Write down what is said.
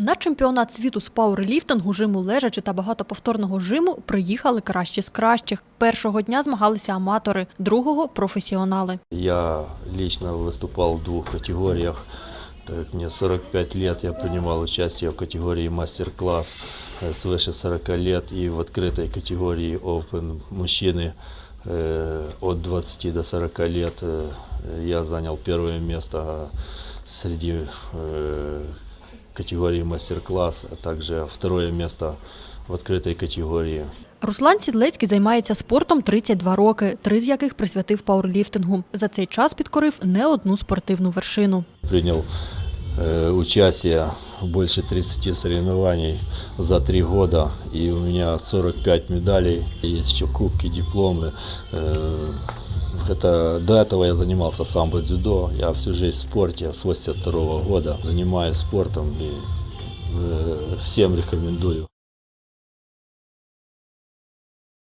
На чемпіонат світу з пауерліфтингу, жиму лежачи та багатоповторного жиму приїхали кращі з кращих. Першого дня змагалися аматори, другого професіонали. Я лично выступал в двух категориях. Так как мне 45 лет, я принимал участие в категории мастер-класс э, свыше 40 лет и в открытой категории Open мужчины э, от 20 до 40 лет. Э, Я занял первое место среди э, категории мастер-класс, а также второе место в открытой категории. Руслан Сідлецький займається спортом 32 роки, три з яких присвятив пауерліфтингу. За цей час підкорив не одну спортивну вершину. принял э, участие в больше 30 соревнований за три года, и у меня 45 медалей, есть еще кубки, дипломы. Э, это, до этого я занимался самбо дзюдо, я всю жизнь в спорте, с 82 года занимаюсь спортом и э, всем рекомендую.